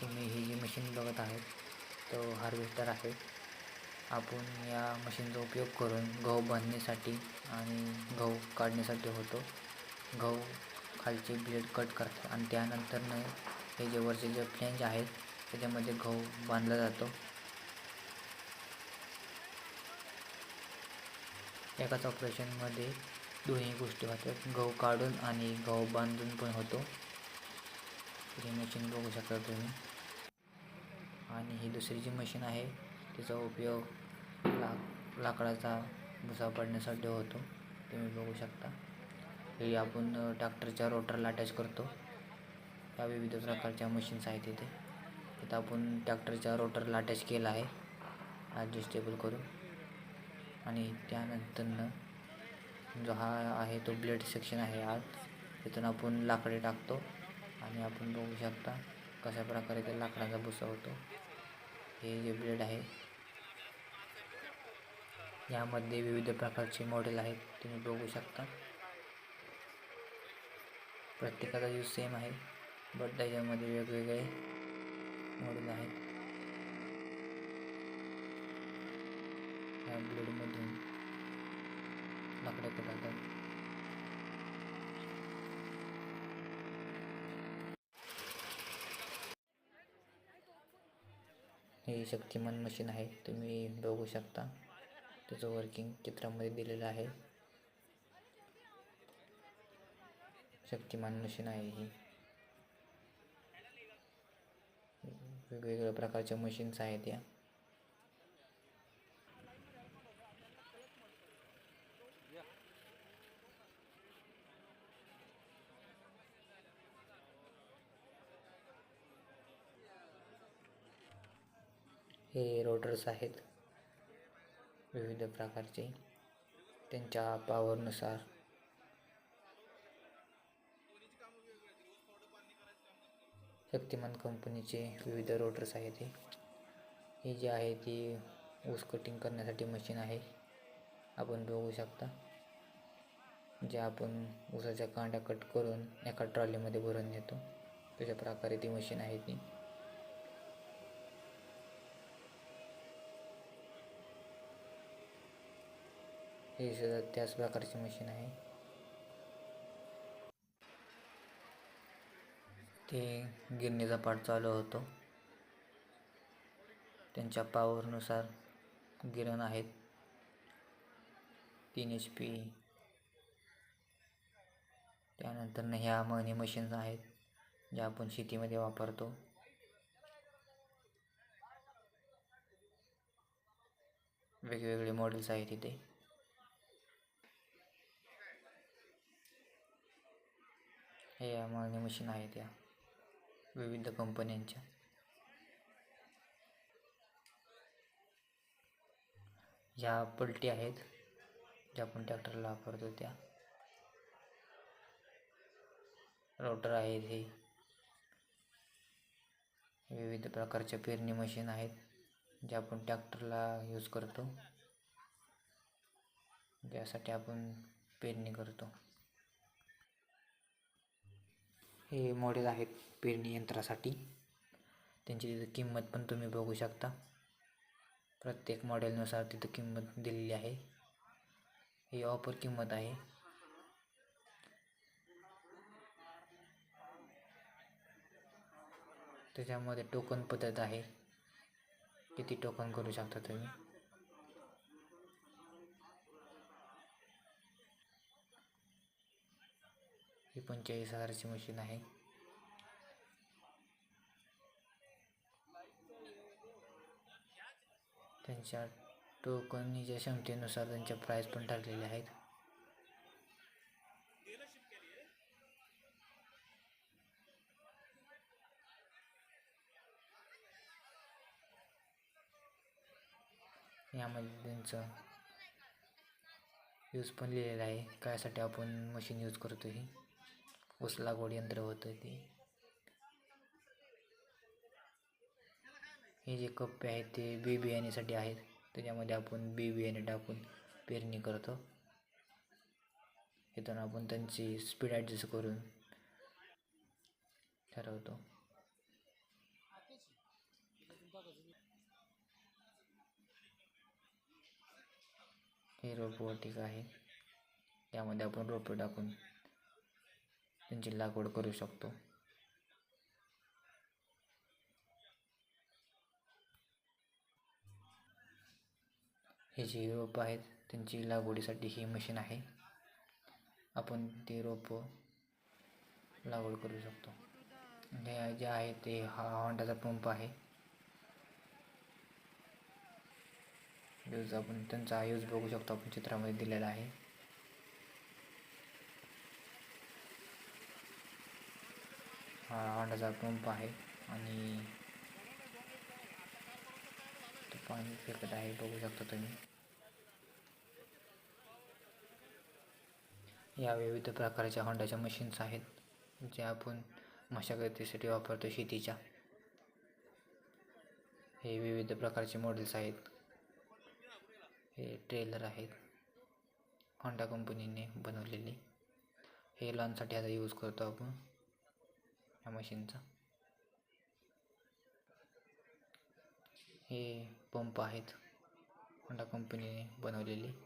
तुम्ही ही जी मशीन बघत आहेत तो हार्वेस्टर आहे. आपण या मशीनचा उपयोग करून गहू बांधण्यासाठी आणि गहू काढण्यासाठी होतो. गहू खालचे ब्लेड कट करतात आणि त्यानंतरनं हे जे वरचे जे फ्लेंज आहेत त्याच्यामध्ये गहू बांधला जातो. एकाच ऑपरेशनमध्ये दोन्ही गोष्टी होतात. गहू काढून आणि गहू बांधून पण होतो. ही मशीन बघू शकता तुम्ही. आणि ही दुसरी जी मशीन आहे तिचा उपयोग लाक लाकडाचा भुसा पडण्यासाठी होतो. तुम्ही बघू शकता. हे आपण ट्रॅक्टरच्या रोटरला अटॅच करतो. या विविध प्रकारच्या मशीन्स आहेत इथे इथं आपण ट्रॅक्टरच्या रोटरला अटॅच केला आहे. ॲडजस्टेबल करून. आणि त्यानंतरनं जो हा आहे तो ब्लेड सेक्शन आहे. आत तिथून आपण लाकडे टाकतो. आणि आपण बघू शकता कशा प्रकारे ते लाकडाचा भुसा होतो हे जे ब्लेड आहे यामध्ये विविध प्रकारचे मॉडेल आहेत तुम्ही बघू शकता. प्रत्येकाचा यूज सेम आहे बट त्याच्यामध्ये वेगवेगळे मॉडेल आहेत. या ब्लेडमधून लाकडं कटातात हे शक्तिमान मशीन आहे. तुम्ही बघू शकता. त्याचं वर्किंग चित्रामध्ये दिलेलं आहे. शक्तिमान मशीन आहे ही. वेगवेगळ्या प्रकारच्या मशीन्स आहेत या. हे रोटर्स आहेत. विविध प्रकारचे. त्यांच्या पावरनुसार शक्तिमान कंपनीचे विविध रोटर्स आहेत हे. हे जे आहे ती ऊस कटिंग करण्यासाठी मशीन आहे. आपण बघू शकता. जे आपण ऊसाच्या कांड्या कट करून एका ट्रॉलीमध्ये भरून नेतो. तशा प्रकारे ती मशीन आहे ती. हे सुद्धा त्याच प्रकारची मशीन आहे. ते गिरणीचा पाठ चालू होतो. त्यांच्या पावरनुसार गिरण आहेत. तीन एच पी त्यानंतर ह्या मनी मशीन्स आहेत ज्या आपण शेतीमध्ये वापरतो. वेगवेगळे मॉडेल्स आहेत इथे. हे या मळणी मशीन आहेत या विविध कंपन्यांच्या. ह्या पलटी आहेत ज्या आपण ट्रॅक्टरला वापरतो त्या. रोटर आहेत हे. विविध प्रकारच्या पेरणी मशीन आहेत ज्या आपण ट्रॅक्टरला यूज करतो. ज्यासाठी आपण पेरणी करतो. हे मॉडेल आहेत पेरणी यंत्रासाठी. त्यांची तिथं किंमत पण तुम्ही बघू शकता. प्रत्येक मॉडेलनुसार तिथं किंमत दिलेली आहे. ही ऑफर किंमत आहे. त्याच्यामध्ये टोकन पद्धत आहे. किती टोकन करू शकता तुम्ही? ही पंचेचाळीस हजाराची मशीन आहे. त्यांच्या टोकनीच्या क्षमतेनुसार त्यांच्या प्राईस पण ठरलेल्या आहेत. यामध्ये त्यांचं यूज पण लिहिलेलं आहे. कायसाठी आपण मशीन यूज करतो ही? ऊस लागवड यंत्र होतं ते. हे जे कप्पे आहेत ते बी बियाण्यासाठी आहेत. त्याच्यामध्ये आपण बी बियाणे टाकून पेरणी करतो. इथून आपण त्यांची स्पीड ॲडजस्ट करून ठरवतो. हे रोपवाटिका आहे. त्यामध्ये आपण रोपं टाकून त्यांची लागवड करू शकतो. हे जी रोपं आहेत त्यांची लागवडीसाठी ही मशीन आहे. आपण ते रोपं लागवड करू शकतो. हे जे आहे ते हा हॉंडाचा पंप आहे. यूज आपण त्यांचा यूज बघू शकतो आपण चित्रामध्ये दिलेला आहे हा होंडाचा पंप आहे आणि तो पाणी फेकत आहे बघू शकता तुम्ही. या विविध प्रकारच्या होंडाच्या मशीन्स आहेत जे आपण मशागतीसाठी वापरतो शेतीच्या. हे विविध प्रकारचे मॉडेल्स आहेत. हे ट्रेलर आहेत. होंडा कंपनीने बनवलेले. हे लॉनसाठी आता यूज करतो आपण. ह्या मशीनचा. हे पंप आहेत. होंडा कंपनीने बनवलेले.